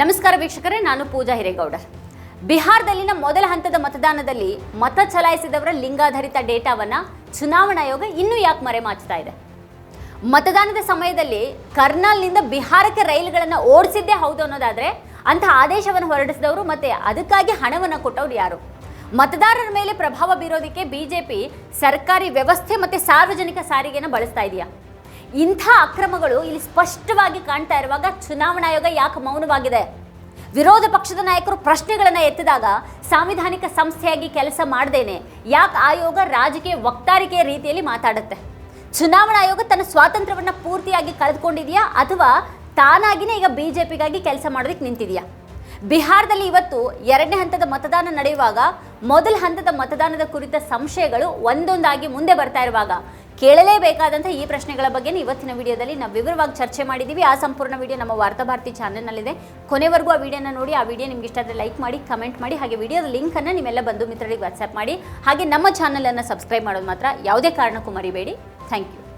ನಮಸ್ಕಾರ ವೀಕ್ಷಕರೇ, ನಾನು ಪೂಜಾ ಹಿರೇಗೌಡ. ಬಿಹಾರದಲ್ಲಿನ ಮೊದಲ ಹಂತದ ಮತದಾನದಲ್ಲಿ ಮತ ಚಲಾಯಿಸಿದವರ ಲಿಂಗಾಧಾರಿತ ಡೇಟಾವನ್ನು ಚುನಾವಣಾ ಆಯೋಗ ಇನ್ನೂ ಯಾಕೆ ಮರೆಮಾಚ್ತಾ ಇದೆ? ಮತದಾನದ ಸಮಯದಲ್ಲಿ ಕರ್ನಾಲ್ನಿಂದ ಬಿಹಾರಕ್ಕೆ ರೈಲುಗಳನ್ನು ಓಡಿಸಿದ್ದೇ ಹೌದು ಅನ್ನೋದಾದರೆ ಅಂತಹ ಆದೇಶವನ್ನು ಹೊರಡಿಸಿದವರು ಮತ್ತು ಅದಕ್ಕಾಗಿ ಹಣವನ್ನು ಕೊಟ್ಟವ್ರು ಯಾರು? ಮತದಾರರ ಮೇಲೆ ಪ್ರಭಾವ ಬೀರೋದಕ್ಕೆ ಬಿಜೆಪಿ ಸರ್ಕಾರಿ ವ್ಯವಸ್ಥೆ ಮತ್ತು ಸಾರ್ವಜನಿಕ ಸಾರಿಗೆಯನ್ನು ಬಳಸ್ತಾ ಇದೆಯಾ? ಇಂಥ ಅಕ್ರಮಗಳು ಇಲ್ಲಿ ಸ್ಪಷ್ಟವಾಗಿ ಕಾಣ್ತಾ ಇರುವಾಗ ಚುನಾವಣಾ ಆಯೋಗ ಯಾಕೆ ಮೌನವಾಗಿದೆ? ವಿರೋಧ ಪಕ್ಷದ ನಾಯಕರು ಪ್ರಶ್ನೆಗಳನ್ನು ಎತ್ತಿದಾಗ ಸಾಂವಿಧಾನಿಕ ಸಂಸ್ಥೆಯಾಗಿ ಕೆಲಸ ಮಾಡ್ದೇನೆ. ಯಾಕೆ ಆಯೋಗ ರಾಜಕೀಯ ವಕ್ತಾರಿಕೆಯ ರೀತಿಯಲ್ಲಿ ಮಾತಾಡುತ್ತೆ? ಚುನಾವಣಾ ಆಯೋಗ ತನ್ನ ಸ್ವಾತಂತ್ರ್ಯವನ್ನು ಪೂರ್ತಿಯಾಗಿ ಕಳೆದುಕೊಂಡಿದೆಯಾ? ಅಥವಾ ತಾನಾಗಿನೇ ಈಗ ಬಿಜೆಪಿಗಾಗಿ ಕೆಲಸ ಮಾಡೋದಕ್ಕೆ ನಿಂತಿದೆಯಾ? ಬಿಹಾರದಲ್ಲಿ ಇವತ್ತು ಎರಡನೇ ಹಂತದ ಮತದಾನ ನಡೆಯುವಾಗ ಮೊದಲ ಹಂತದ ಮತದಾನದ ಕುರಿತ ಸಂಶಯಗಳು ಒಂದೊಂದಾಗಿ ಮುಂದೆ ಬರ್ತಾ ಇರುವಾಗ ಕೇಳಲೇಬೇಕಾದಂಥ ಈ ಪ್ರಶ್ನೆಗಳ ಬಗ್ಗೆ ಇವತ್ತಿನ ವಿಡಿಯೋದಲ್ಲಿ ನಾವು ವಿವರವಾಗಿ ಚರ್ಚೆ ಮಾಡಿದ್ದೀವಿ. ಆ ಸಂಪೂರ್ಣ ವಿಡಿಯೋ ನಮ್ಮ ವಾರ್ತಾ ಭಾರತಿ ಕೊನೆವರೆಗೂ ಆ ವಿಡಿಯೋನ ನೋಡಿ, ಆ ವಿಡಿಯೋ ನಿಮ್ಗೆ ಇಷ್ಟ ಆದರೆ ಲೈಕ್ ಮಾಡಿ, ಕಮೆಂಟ್ ಮಾಡಿ, ಹಾಗೆ ವಿಡಿಯೋದ ಲಿಂಕನ್ನು ನಿಮ್ಮೆಲ್ಲ ಬಂಧು ಮಿತ್ರರಿಗೆ ವಾಟ್ಸ್ಆ್ಯಪ್ ಮಾಡಿ, ಹಾಗೆ ನಮ್ಮ ಚಾನಲನ್ನು ಸಬ್ಸ್ಕ್ರೈಬ್ ಮಾಡೋದು ಮಾತ್ರ ಯಾವುದೇ ಕಾರಣಕ್ಕೂ ಮರಿಬೇಡಿ. Thank you.